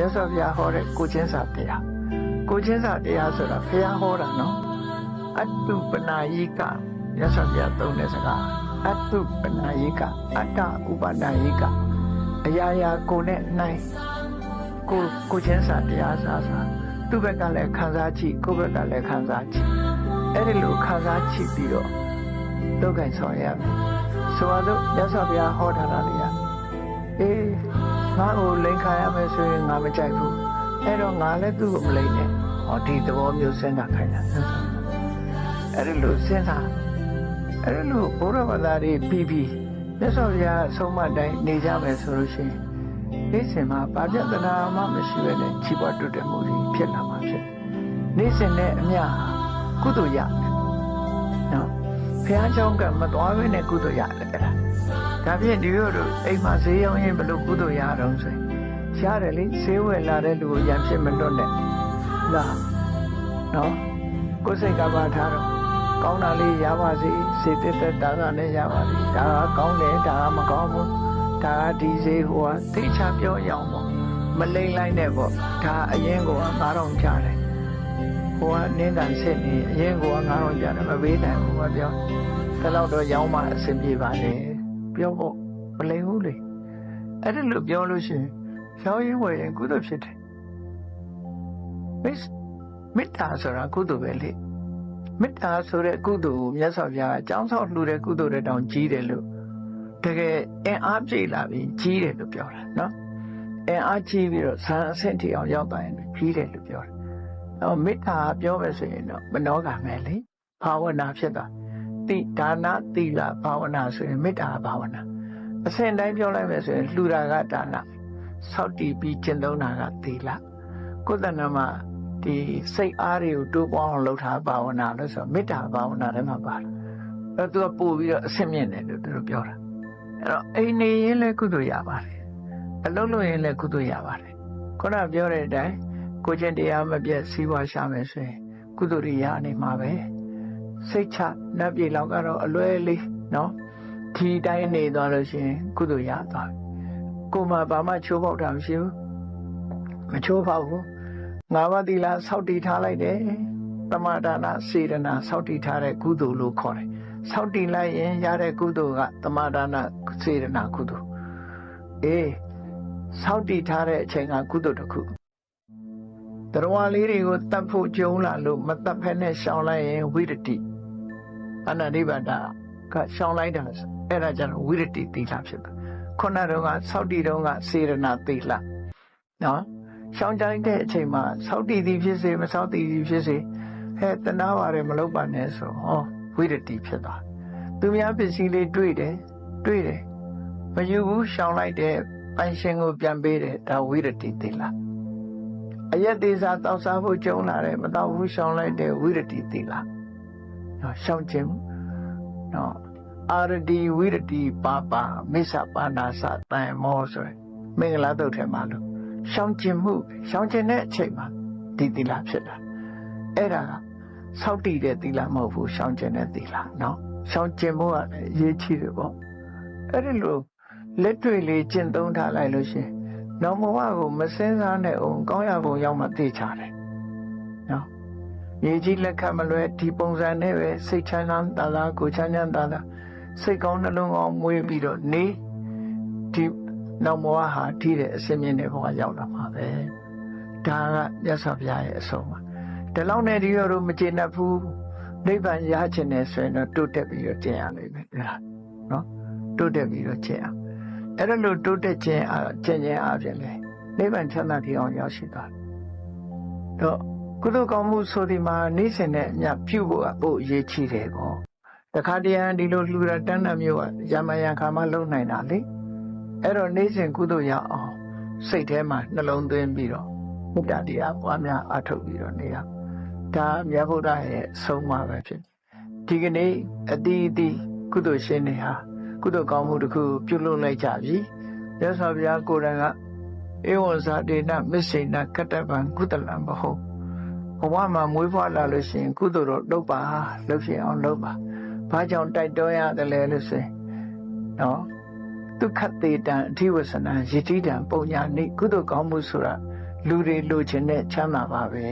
မြတ်စွာဘုရားဟောတဲ့ကိုချင်းစာတရားကိုချင်းစာတရားဆိုတာဘုရားဟောတာနော်အတုပနာယိကမြတ်စွာဘုရားသုံးတဲ့စကားအတုပနာယိကအတ္တဥပနာယိကအရာရာကိုနဲ့နိုင်ကိုကိုချင်းစာတရားစာစာသူ့ဘက်ကလည်းခံစားကြည့်ကိုယ့်ဘက်ကလည်းခံစားကြည့်အဲ့ဒီလိုခံစားကြည့်ပြီးတော့လောက်ကင်ဆောင်ရမယ်ဆိုတော့မြတ်စွာဘုရားဟောထားတာတွေကအေး ငါ့ကိုလိန်ခါရမယ်ဆိုရင်ငါမကြိုက်ဘူးအဲ့တော့ငါလည်းသူ့ကိုမလိန်နဲ့ဟောဒီသဘောမျိုးစဉ်းစားခိုင်းတာအဲ့ဒီလိုစဉ်းစားအဲ့ဒီလိုဘုရားဘာသာတွေပြီးပြီးမြတ်စွာဘုရားအဆုံးမတိုင်းနေကြမယ်ဆိုလို့ရှိရင်နေ့စဉ်မှာဘာပြဿနာမှမရှိဘဲနဲ့ခြေပွားတွတ်တယ်မှုတွေဖြစ်လာမှာဖြစ်နေ့စဉ်နဲ့အမျှကုသိုလ်ရမယ်နော်ဘုရားကျောင်းကမသွားဘဲနဲ့ကုသိုလ်ရတယ်အဲ့ဒါ ဒါဖြင့်ဒီလိုတို့အိမ်မှာဈေးရောင်းရင်ဘယ်လိုကုသိုလ်ရအောင်ဆိုရင်ရတယ်လေဈေးဝယ်လာတဲ့လူကိုရံဖြစ်မလွတ်နဲ့လားနော်ကိုယ်စိတ်ကပါထားတော့ကောင်းတာလေးရပါစေစေတသက်တာကလည်းရပါစေဒါကကောင်းတယ်ဒါကမကောင်းဘူးဒါကဒီဈေးဟိုကသိချပြောရအောင်ပေါ့မလိမ့်လိုက်နဲ့ပေါ့ဒါအရင်က9000ကျတယ်ဟိုကနင်းတန်စစ်နေအရင်က9000ကျတယ်မပေးနိုင်ဘူးကပြောဒါတော့တော့ရောင်းမှအဆင်ပြေပါလေ ပြောဖို့မလိမ့်ဘူးလေအဲ့ဒါလို့ပြောလို့ရှိရင်ရောင်းရင်ဝယ်ရင်ကုသိုလ်ဖြစ်တယ်မစ်မေတ္တာဆိုတာကုသိုလ်ပဲလေမေတ္တာဆိုတဲ့ကုသိုလ်ကိုမြတ်စွာဘုရားအကြောင်းဆောက်လှူတဲ့ကုသိုလ်တဲ့တောင်ကြီးတယ်လို့တကယ်အင်အားပြည့်လာပြီးကြီးတယ်လို့ပြောတာနော်အင်အားကြီးပြီးတော့ဇာအဆင့်ထိအောင်ရောက်သွားရင်ကြီးတယ်လို့ပြောတယ်အော်မေတ္တာပြောမယ်ဆိုရင်တော့မနောကမယ်လေဘာဝနာဖြစ်သွား တိဒါနသီလဘာဝနာဆိုရင်မေတ္တာဘာဝနာအစဉ်တိုင်းပြောလိုက်မယ်ဆိုရင်လှူတာကဒါနဆောက်တည်ပြီးကျင့်သုံးတာကသီလကိုယ်တဏ္ဍမှာဒီစိတ်အားတွေကိုတိုးပွားအောင်လုပ်ထားဘာဝနာလို့ဆိုမေတ္တာဘာဝနာထဲမှာပါတယ်အဲသူကပို့ပြီးတော့အဆင့်မြင့်တယ်လို့သူတို့ပြောတာအဲ့တော့အိမ်နေရင်လည်းကုသိုလ်ရပါတယ်အလုပ်လုပ်ရင်လည်းကုသိုလ်ရပါတယ်ခုနပြောတဲ့အတိုင်းကိုချင်းတရားမပြတ်စီးပွားရှာမယ်ဆိုရင်ကုသိုလ်တွေရနေမှာပဲ စိတ်ချနှပ်ပြေလောက်ကတော့အလွဲလေးနော်ဒီတိုင်းနေသွားလို့ရှိရင်ကုသိုလ်ရသွားပြီကိုမှဘာမှချိုးပေါက်တာမရှိဘူးမချိုးပေါက်ဘူးငါးပါးသီလစောင့်တည်ထားလိုက်တယ်တမဒါနစေရနာစောင့်တည်ထားတဲ့ကုသိုလ်လို့ခေါ်တယ်စောင့်တည်လိုက်ရင်ရတဲ့ကုသိုလ်ကတမဒါနစေရနာကုသိုလ်အေးစောင့်တည်ထားတဲ့အချိန်ကကုသိုလ်တစ်ခု တရားလေးတွေကိုတတ်ဖို့ကြုံလာလို့မတတ်ဖက်နဲ့ရှောင်လိုက်ရင်ဝိရတိအနန္တိပါဒကရှောင်လိုက်တာအဲ့ဒါကြတော့ဝိရတိသီလဖြစ်တယ်ခုနတော့ကစောင့်တည်တော့ကစေရနာသီလနော်ရှောင်းကြိုင်းတဲ့အချိန်မှာစောက်တည်သည်ဖြစ်စေမစောက်တည်သည်ဖြစ်စေဟဲ့တနာပါတယ်မလုပ်ပါနဲ့ဆိုဟောဝိရတိဖြစ်သွားသူများပစ္စည်းလေးတွေ့တယ်တွေ့တယ်မယူဘူးရှောင်းလိုက်တဲ့ပိုင်ရှင်ကိုပြန်ပေးတယ်ဒါဝိရတိသီလ အယက်သေးစားတောက်စားဖို့ကြုံလာတယ်မတောက်ဘူးရှောင်းလိုက်တဲ့ဝိရတိသီလနော်ရှောင်းခြင်းနော်အာရတိဝိရတိပါပါမိစ္ဆပါဏာစတန်မောဆိုရယ်မင်္ဂလာတုတ်ထဲမှာလို့ရှောင်ကျင်မှုရှောင်ကျင်တဲ့အချိန်မှာဒီသီလဖြစ်တာအဲ့ဒါကစောက်တည်တဲ့သီလမဟုတ်ဘူးရှောင်ကျင်တဲ့သီလနော်ရှောင်ကျင်မှုကလည်းအရေးကြီးတယ်ပေါ့အဲ့ဒီလိုလက်တွေ့လေးကျင့်သုံးထားလိုက်လို့ရှင် နောက်ဘဝကိုမစင်းစားနဲ့အောင်ကောင်းရဖို့ရောက်မှသိချတယ်နော်ရေကြီးလက်ခတ်မလွဲဒီပုံစံနဲ့ပဲစိတ်ချမ်းသာတာလားကိုချမ်းချမ်းသာတာစိတ်ကောင်းနှလုံးကောင်းမွေးပြီးတော့နေဒီနောက်ဘဝဟာထိတဲ့အစင်းမြင့်တဲ့ဘဝရောက်လာမှာပဲဒါကမြတ်စွာဘုရားရဲ့အဆုံးပါဒီလောက်နဲ့ဒီရောမကျေနပ်ဘူးနိဗ္ဗာန်ရချင်တယ်ဆိုရင်တော့တိုးတက်ပြီးတော့ကျင့်ရလိမ့်မယ်ဒါနော်တိုးတက်ပြီးတော့ကျင့်ရ အဲ့ဒါလို့တိုးတက်ခြင်းအကျင့်ခြင်းအပြင်လေနိဗ္ဗာန်ချမ်းသာတိအောင်ရောက်ရှိသွားတော့ကုသိုလ်ကောင်းမှုဆိုဒီမှာနေ့စဉ်နဲ့အမြပြုဖို့အဖို့အရေးကြီးတယ်ပေါ့တခါတည်းဒီလိုလှူတာတန်းတမျိုးကရမယံခါမှလုံနိုင်တာလေအဲ့တော့နေ့စဉ်ကုသိုလ်ရအောင်စိတ်ထဲမှာနှလုံးသွင်းပြီးတော့မေတ္တာတရားပွားများအထုတ်ပြီးတော့နေရဒါမြတ်ဗုဒ္ဓရဲ့အဆုံးအမပဲဖြစ်ဒီကနေ့အတီးအတီးကုသိုလ်ရှင်တွေဟာ ကုသိုလ်ကောင်းမှုတစ်ခုပြုလုပ်လိုက်ကြပြီမြတ်စွာဘုရားကိုယ်တိုင်ကဧဝံဇာတေနမစ္ဆေနကတ္တဗံကုသလံဘဟုဘဝမှာမွေးဖွားလာလို့ရှိရင်ကုသိုလ်တော့လုပ်ပါလုပ်ဖြစ်အောင်လုပ်ပါဘာကြောင့်တိုက်တွန်းရတယ်လဲလို့ဆိုရင်နော်ဒုက္ခတေတံအဓိဝဆနံယတိတံပုံညာနိကုသိုလ်ကောင်းမှုဆိုတာလူတွေလိုချင်တဲ့ချမ်းသာပါပဲ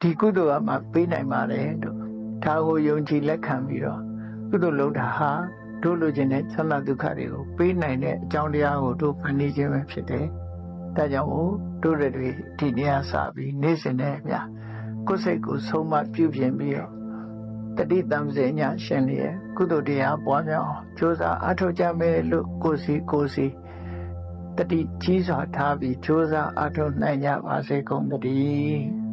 ဒီကုသိုလ်ကမှပေးနိုင်ပါတယ်လို့ဒါကိုယုံကြည်လက်ခံပြီးတော့ကုသိုလ်လုပ်တာဟာ တို့လိုချင်တဲ့ချမ်းသာဒုက္ခတွေကိုပေးနိုင်တဲ့အကြောင်းတရားကိုတို့ဖန်တီးခြင်းပဲဖြစ်တယ်ဒါကြောင့်မို့တို့တွေဒီနေရာစပြီးနေ့စဉ်နဲ့မြကိုယ်စိတ်ကိုဆုံးမပြုပြင်ပြီးတော့တတိတံစေညာရှင်လျက်ကုသိုလ်တရားပွားများအောင်ကြိုးစားအားထုတ်ကြမယ်လို့ကိုယ်စီကိုယ်စီတတိကြီးစွာထားပြီးကြိုးစားအားထုတ်နိုင်ကြပါစေကုန်သတည်း